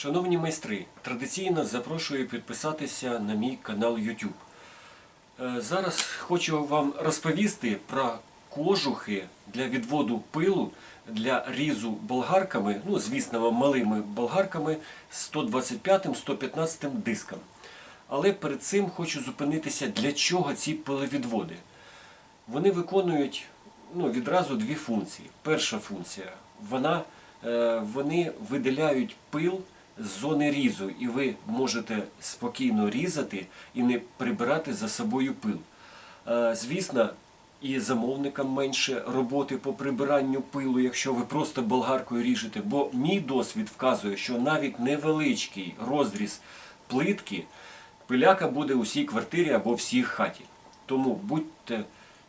Шановні майстри, традиційно запрошую підписатися на мій канал YouTube. Е, Зараз хочу вам розповісти про кожухи для відводу пилу для різу болгарками, ну, звісно, малими болгарками 125-115 диском. Але перед цим хочу зупинитися, для чого ці пиловідводи. Вони виконують ну, відразу дві функції. Перша функція вона, е, вони виділяють пил з зони різу, і ви можете спокійно різати і не прибирати за собою пил. Е, Звісно, і замовникам менше роботи по прибиранню пилу, якщо ви просто болгаркою ріжете. Бо мій досвід вказує, що навіть невеличкий розріз плитки пиляка буде у всій квартирі або всій хаті. Тому будьте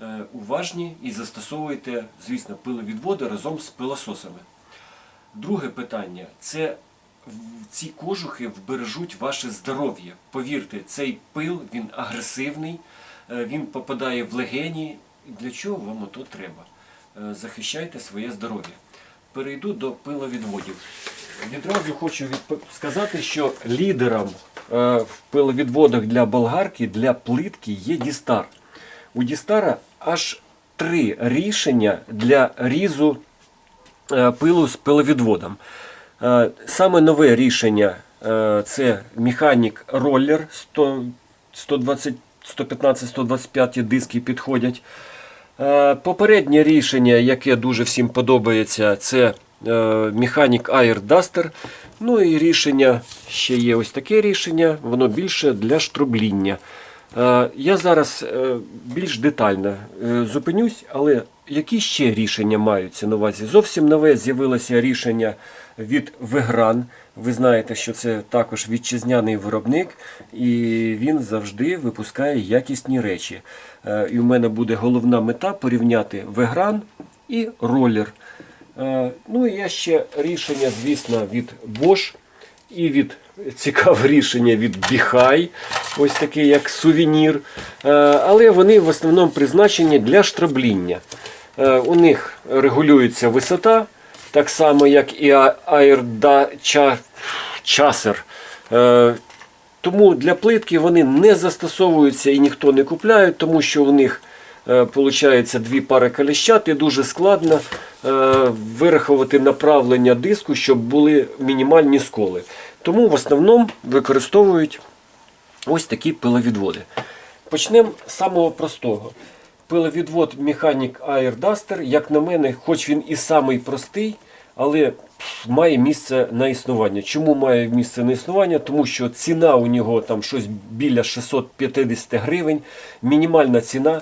е, уважні і застосовуйте, звісно, пиловідводи разом з пилососами. Друге питання це ці кожухи вбережуть ваше здоров'я. Повірте, цей пил він агресивний, е, він попадає в легені. Для чого вам ото треба? Е, Захищайте своє здоров'я. Перейду до пиловідводів. Відразу хочу сказати, що лідером е, в пиловідводах для болгарки, для плитки є Дістар. У Дістара аж три рішення для різу пилу з пиловідводом. Е, Саме нове рішення е, це механік роллер 115-125 диски підходять. Е, Попереднє рішення, яке дуже всім подобається, це механік Air Duster. Ну і рішення ще є ось таке рішення, воно більше для штрубління. Я зараз більш детально зупинюсь, але які ще рішення маються на увазі? Зовсім нове з'явилося рішення від Вегран. Ви знаєте, що це також вітчизняний виробник, і він завжди випускає якісні речі. Е, І в мене буде головна мета порівняти Вегран і ролер. Е, Ну і є ще рішення, звісно, від Bosch і від цікаве рішення від Біхай, ось таке як сувенір. Е, Але вони в основному призначені для штрабління. Е, У них регулюється висота, так само як і Chaser. Е, Тому для плитки вони не застосовуються і ніхто не купляє, тому що у них виходить дві пари коліщат і дуже складно е, вирахувати направлення диску, щоб були мінімальні сколи. Тому в основному використовують ось такі пиловідводи. Почнемо з самого простого. Пиловідвод Mechanic Air Duster, як на мене, хоч він і самий простий, але має місце на існування. Чому має місце на існування? Тому що ціна у нього там щось біля 650 гривень, мінімальна ціна.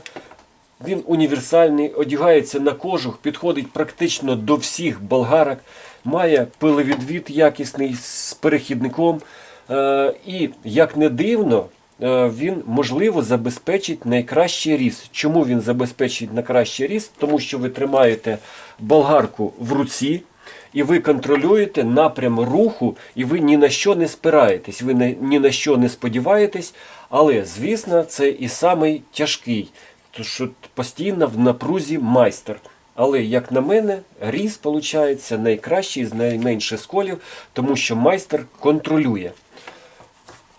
Він універсальний, одягається на кожух, підходить практично до всіх болгарок, має пиловідвід якісний з перехідником. Е, і, як не дивно, він можливо забезпечить найкращий ріст. Чому він забезпечить найкращий ріст? Тому що ви тримаєте болгарку в руці. І ви контролюєте напрям руху, і ви ні на що не спираєтесь, ви ні на що не сподіваєтесь. Але, звісно, це і самий тяжкий, тому що постійно в напрузі майстер. Але, як на мене, різ виходить найкращий з найменше сколів, тому що майстер контролює.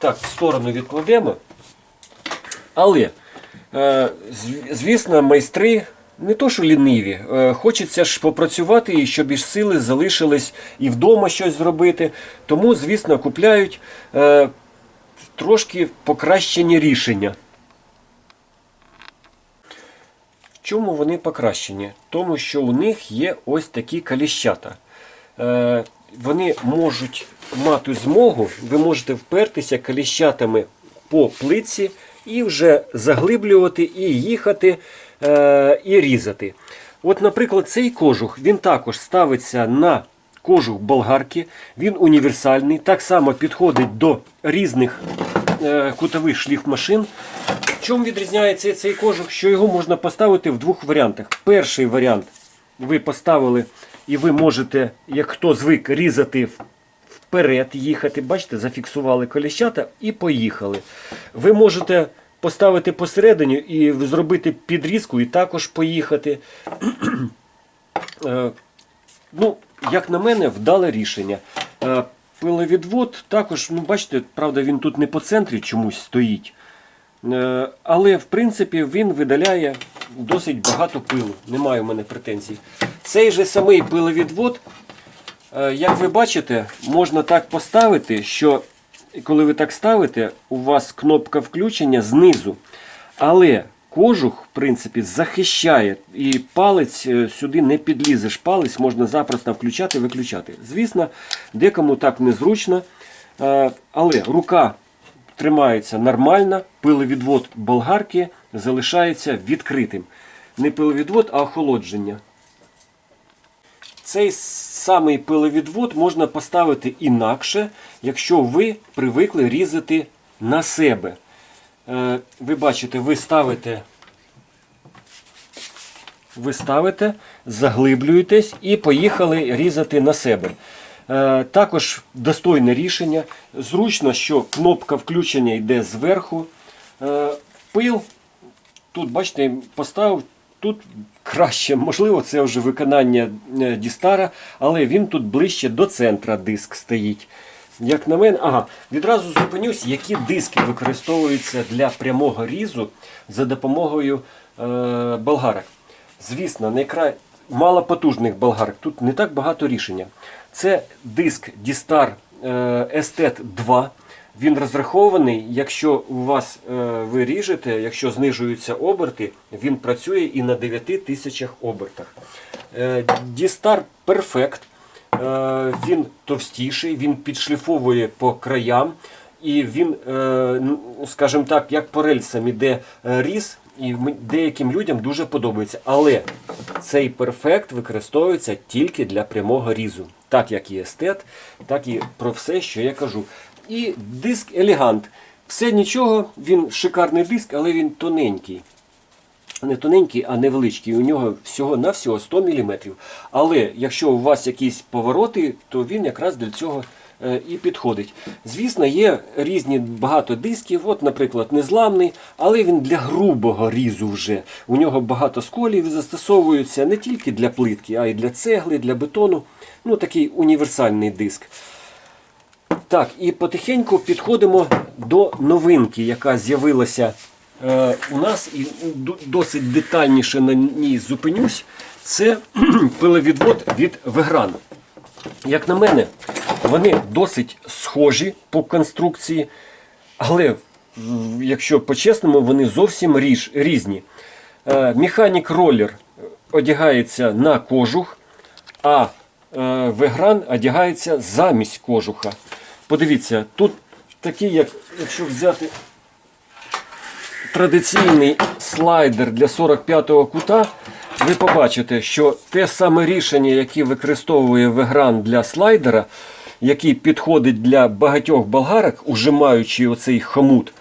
Так, в сторону відкладемо. Але, е, звісно, майстри не то, що ліниві. е, Хочеться ж попрацювати і щоб і сили залишились і вдома щось зробити. Тому, звісно, купляють е, трошки покращені рішення. В чому вони покращені? Тому що у них є ось такі каліщата. Вони можуть мати змогу, ви можете впертися каліщатами по плитці і вже заглиблювати, і їхати, е, і різати. От, наприклад, цей кожух він також ставиться на кожух болгарки, він універсальний, так само підходить до різних е, кутових шліфмашин. В чому відрізняється цей кожух? Що його можна поставити в двох варіантах. Перший варіант ви поставили, і ви можете, як хто звик, різати в- вперед, їхати. Бачите, зафіксували коліщата і поїхали. Ви можете поставити посередині і зробити підрізку, і також поїхати. Е, Ну, як на мене, вдале рішення. Е, пиловідвод також, ну бачите, правда, він тут не по центрі чомусь стоїть. Е, Але в принципі він видаляє досить багато пилу. Немає в мене претензій. Цей же самий пиловідвод, як ви бачите, можна так поставити, що коли ви так ставите, у вас кнопка включення знизу. Але кожух, в принципі, захищає і палець е, сюди не підлізеш. Палець можна запросто включати виключати. Звісно, декому так незручно. е, Але рука тримається нормально, пиловідвод болгарки залишається відкритим. Не пиловідвод, а охолодження. Цей самий пиловідвод можна поставити інакше, якщо ви привикли різати на себе. Е, Ви бачите, ви ставите, ви ставите, заглиблюєтесь і поїхали різати на себе. Е, Також достойне рішення. Зручно, що кнопка включення йде зверху. Е, Пил Тут, бачите, поставив тут краще, можливо, це вже виконання е, Дістара, але він тут ближче до центра диск стоїть. Як на мене, ага, відразу зупинюсь, які диски використовуються для прямого різу за допомогою е, болгарок. Звісно, найкра... малопотужних болгарок. Тут не так багато рішення. Це диск Distar е, Estet 2. Він розрахований, якщо у вас е, ви ріжете, якщо знижуються оберти, він працює і на 9 тисячах обертах. Е, Perfect. Е, він товстіший, він підшліфовує по краям, і він, е, ну, скажімо так, як по рельсам іде е, різ, і деяким людям дуже подобається. Але цей перфект використовується тільки для прямого різу, так як і естет, так і про все, що я кажу. І диск елегант. Все нічого, він шикарний диск, але він тоненький не тоненький, а невеличкий. У нього всього-навсього 100 мм. Але якщо у вас якісь повороти, то він якраз для цього е, і підходить. Звісно, є різні багато дисків. От, наприклад, незламний, але він для грубого різу вже. У нього багато сколів застосовуються не тільки для плитки, а й для цегли, для бетону. Ну, такий універсальний диск. Так, і потихеньку підходимо до новинки, яка з'явилася е, у нас, і досить детальніше на ній зупинюсь. Це пиловідвод від Вегран. Як на мене, вони досить схожі по конструкції, але якщо по-чесному, вони зовсім ріж, різні. Е, Механік ролер одягається на кожух, а е, Вегран одягається замість кожуха. Подивіться, тут такий, як якщо взяти традиційний слайдер для 45-го кута, ви побачите, що те саме рішення, яке використовує Вегран для слайдера, який підходить для багатьох болгарок, ужимаючи оцей хомут,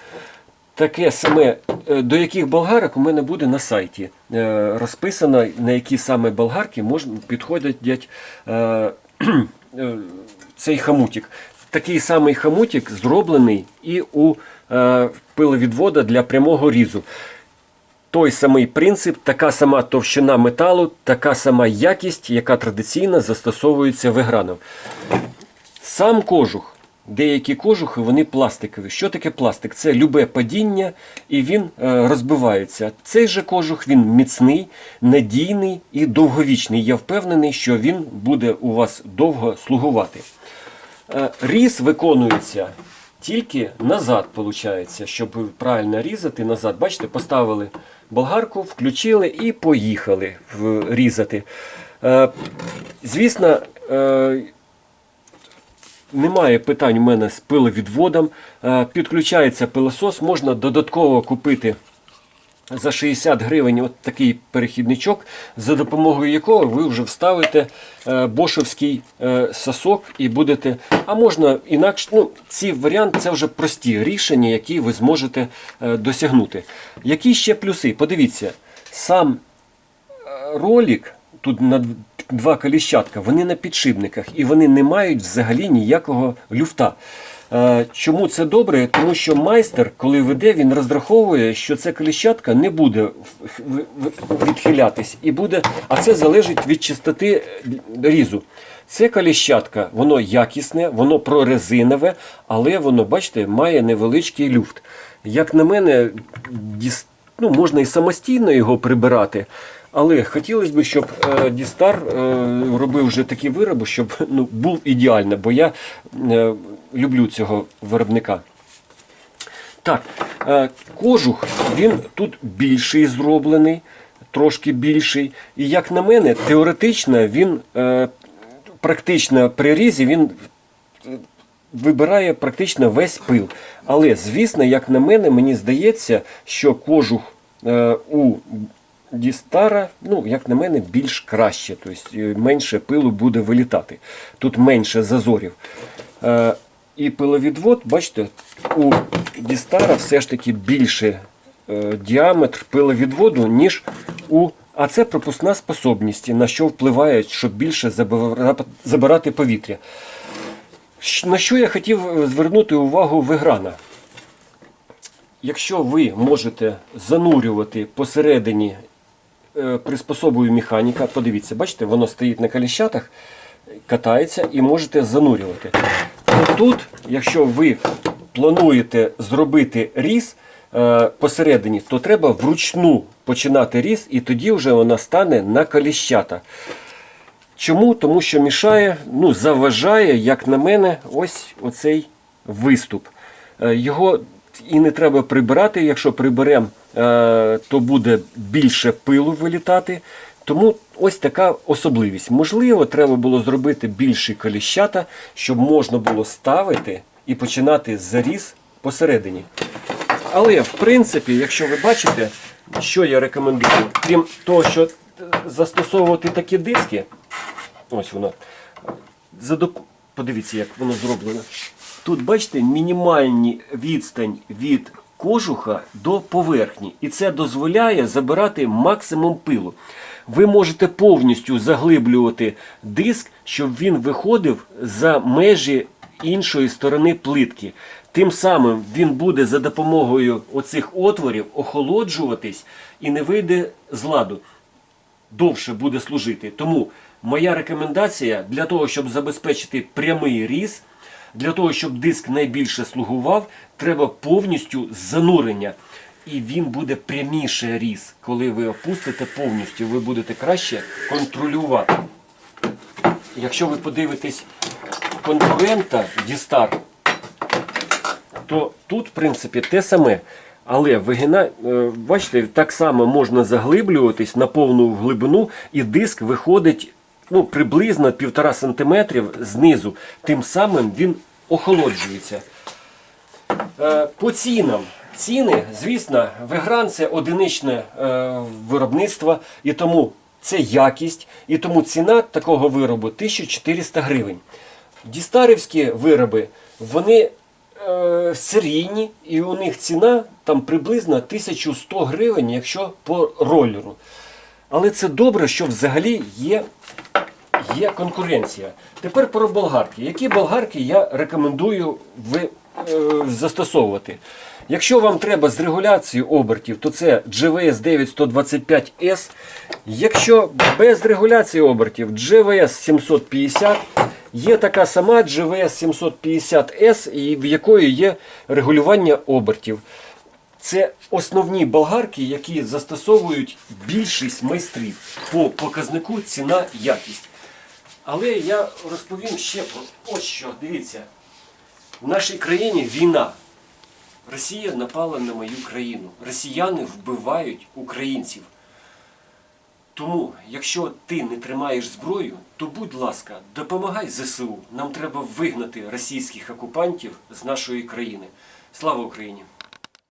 таке саме, е, до яких болгарок у мене буде на сайті е, розписано, на які саме болгарки можна, підходять е, цей хомутик. Такий самий хомутик зроблений і у е, пиловідвода для прямого різу. Той самий принцип, така сама товщина металу, така сама якість, яка традиційно застосовується виграном. Сам кожух, деякі кожухи, вони пластикові. Що таке пластик? Це любе падіння і він е, розбивається. Цей же кожух він міцний, надійний і довговічний. Я впевнений, що він буде у вас довго слугувати. Е, Різ виконується тільки назад, виходить, щоб правильно різати назад. Бачите, поставили болгарку, включили і поїхали різати. Е, Звісно, е, немає питань у мене з пиловідводом. Підключається пилосос, можна додатково купити за 60 гривень от такий перехідничок, за допомогою якого ви вже вставите е, бошовський е, сосок і будете. А можна інакше. Ну, ці варіанти це вже прості рішення, які ви зможете е, досягнути. Які ще плюси? Подивіться, сам ролик, тут на два коліщатка, вони на підшипниках і вони не мають взагалі ніякого люфта. Е, Чому це добре? Тому що майстер, коли веде, він розраховує, що це коліщатка не буде відхилятись, і буде, а це залежить від чистоти е, різу. Це коліщатка, воно якісне, воно прорезинове, але воно, бачите, має невеличкий люфт. Як на мене, ну, можна і самостійно його прибирати. Але хотілося б, щоб е, Дістар е, робив вже такі вироби, щоб ну, був ідеально, бо я е, люблю цього виробника. Так, кожух він тут більший зроблений, трошки більший. І як на мене, теоретично він практично при різі він вибирає практично весь пил. Але, звісно, як на мене, мені здається, що кожух у Дістара, ну, як на мене, більш краще, тобто е, менше пилу буде вилітати. Тут менше зазорів. Е, і пиловідвод, бачите, у Дістара все ж таки більше е, діаметр пиловідводу, ніж у. А це пропускна способність, на що впливає, щоб більше забирати повітря. На що я хотів звернути увагу Веграна? Якщо ви можете занурювати посередині е, приспособою механіка, подивіться, бачите, воно стоїть на коліщатах, катається і можете занурювати. Тут, якщо ви плануєте зробити різ е, посередині, то треба вручну починати різ, і тоді вже вона стане на коліщата. Чому? Тому що мішає, ну, заважає, як на мене, ось оцей виступ. Е, Його і не треба прибирати. Якщо приберемо, то буде більше пилу вилітати. Тому ось така особливість. Можливо, треба було зробити більші коліщата, щоб можна було ставити і починати заріз посередині. Але в принципі, якщо ви бачите, що я рекомендую, крім того, що е, застосовувати такі диски, ось воно. Подивіться, як воно зроблено. Тут, бачите, мінімальні відстань від кожуха до поверхні. І це дозволяє забирати максимум пилу. Ви можете повністю заглиблювати диск, щоб він виходив за межі іншої сторони плитки. Тим самим він буде за допомогою оцих отворів охолоджуватись і не вийде з ладу довше буде служити. Тому моя рекомендація для того, щоб забезпечити прямий різ, для того, щоб диск найбільше слугував, треба повністю занурення. І він буде пряміше різ. Коли ви опустите повністю, ви будете краще контролювати. Якщо ви подивитесь конкурента Дістар, то тут, в принципі, те саме. Але вигина, е, бачите, так само можна заглиблюватись на повну глибину, і диск виходить ну, приблизно 1,5 см знизу. Тим самим він охолоджується. Е, По цінам. Ціни, звісно, Вегран це одиничне е, виробництво, і тому це якість, і тому ціна такого виробу 1400 гривень. Дістарівські вироби, вони е, серійні, і у них ціна там приблизно 1100 гривень, якщо по ролеру. Але це добре, що взагалі є є конкуренція. Тепер про болгарки. Які болгарки я рекомендую ви, е, застосовувати? Якщо вам треба з регуляцією обертів, то це GVS 9125S. Якщо без регуляції обертів GVS 750, є така сама GVS 750S, в якої є регулювання обертів. Це основні болгарки, які застосовують більшість майстрів по показнику ціна якість. Але я розповім ще про ось що. Дивіться, в нашій країні війна. Росія напала на мою країну. Росіяни вбивають українців. Тому, якщо ти не тримаєш зброю, то будь ласка, допомагай ЗСУ. Нам треба вигнати російських окупантів з нашої країни. Слава Україні!